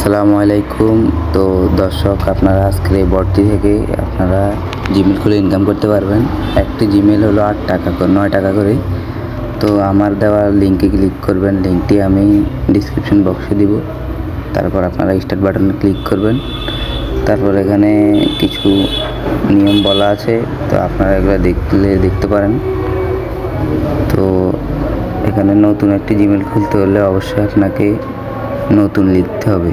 আসসালামু আলাইকুম। তো দর্শক, আপনারা আজকের এই বটটি থেকে আপনারা জিমেল খুলে ইনকাম করতে পারবেন। একটি জিমেল হলো আট টাকা করে, নয় টাকা করে। তো আমার দেওয়া লিঙ্কে ক্লিক করবেন। লিঙ্কটি আমি ডিসক্রিপশন বক্সে দিব। তারপর আপনারা স্টার্ট বাটনে ক্লিক করবেন। তারপর এখানে কিছু নিয়ম বলা আছে। তো আপনারা এগুলো দেখলে দেখতে পারেন। তো এখানে নতুন একটি জিমেল খুলতে হলে অবশ্যই আপনাকে নতুন লিখতে হবে।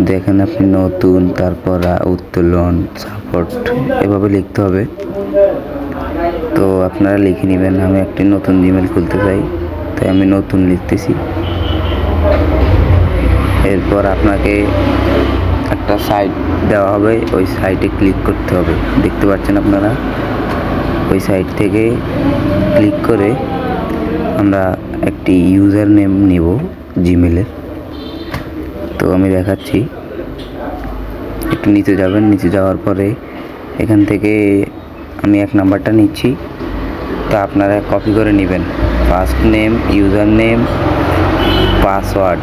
দেখেন আপনি নতুন, তারপর উত্তোলন সাপোর্ট এভাবে লিখতে হবে। তো আপনারা লিখে নেবেন, আমি একটি নতুন জিমেল খুলতে চাই, তাই আমি নতুন লিখতেছি। এরপর আপনাকে একটা সাইট দেওয়া হবে, ওই সাইটে ক্লিক করতে হবে। দেখতে পাচ্ছেন আপনারা? ওই সাইট থেকে ক্লিক করে আমরা একটি ইউজার নেম নিব জিমেলের তো আমি দেখাচ্ছি। একটু নিচে যাবেন, নিচে যাওয়ার পরে এখান থেকে আমি এক নাম্বারটা নিচ্ছি। তো আপনারা কপি করে নেবেন। First name user name password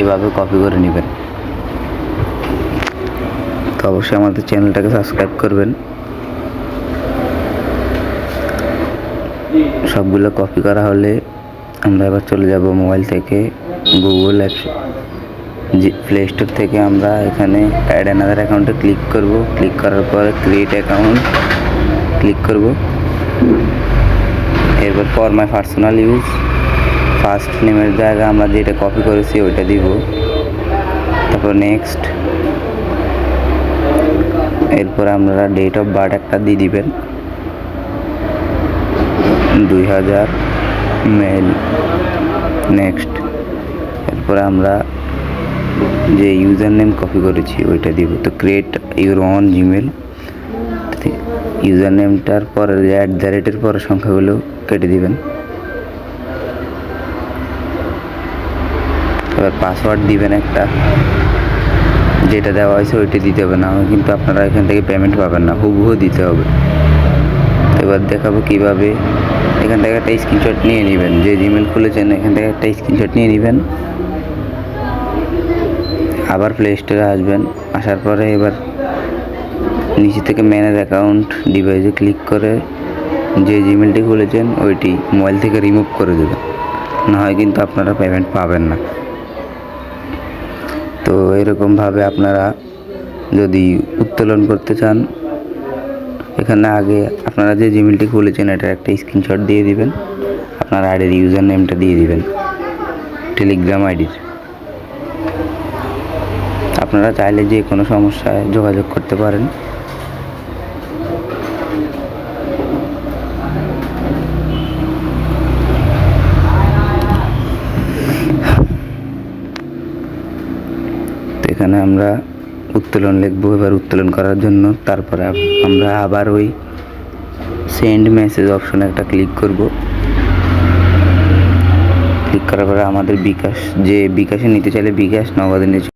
এভাবে কপি করে নেবেন। তো অবশ্যই আমাদের চ্যানেলটাকে সাবস্ক্রাইব করবেন। সবগুলো কপি করা হলে আমরা এবার চলে যাব মোবাইল থেকে। গুগল অ্যাপস প্লে স্টোর থেকে আমরা এখানে অ্যাড অ্যানাদার অ্যাকাউন্টে ক্লিক করব। ক্লিক করার পরে ক্রিয়েট অ্যাকাউন্ট ক্লিক করব। এরপর for my personal use first নেমের জায়গা আমরা যেটা কপি করেছি ওইটা দিব। তারপর নেক্সট এরপর আমরা ডেট অফ বার্থ একটা দিয়ে দিবেন। দুই হাজার মেল নেক্সট এরপরে আমরা যে ইউজার নেম কপি করেছি, ওইটা দিব। তো create your own Gmail user নেমটার পরে অ্যাট দ্য রেটের পরে সংখ্যাগুলো কেটে দিবেন। এবার পাসওয়ার্ড দিবেন একটা। যেটা দেওয়া হয়েছে, ওইটা দিতে হবে। না কিন্তু আপনারা এখান থেকে পেমেন্ট পাবেন না। হুবহু দিতে হবে। এবার দেখাবো কীভাবে এখান থেকে একটা স্ক্রিনশট নিয়ে নেবেন। যে জিমেল খুলেছেন, এখান থেকে একটা স্ক্রিনশট নিয়ে নেবেন। আবার প্লে স্টোরে আসবেন। আসার পরে এবার নিচে থেকে ম্যানেজ অ্যাকাউন্ট ডিভাইসে ক্লিক করে যে জিমেলটি খুলেছেন, ওইটি মোবাইল থেকে রিমুভ করে দেবেন। না হয় কিন্তু আপনারা পেমেন্ট পাবেন না। তো এরকমভাবে আপনারা যদি উত্তোলন করতে চান, এখানে আগে আপনারা যে জিমেলটি খুলেছেন, এটার একটা স্ক্রিনশট দিয়ে দিবেন। আপনার আইডির ইউজার নেমটা দিয়ে দিবেন। টেলিগ্রাম আইডির। আপনারা চাইলে যে কোনো সমস্যায় যোগাযোগ করতে পারেন। এখানে আমরা উত্তোলন লিখব, এবার উত্তোলন করার জন্য। তারপরে আমরা আবার ওই সেন্ড মেসেজ অপশনে একটা ক্লিক করব। ক্লিক করার পরে আমাদের বিকাশ, যে বিকাশে নিতে চাইলে বিকাশ, নগদে নিতে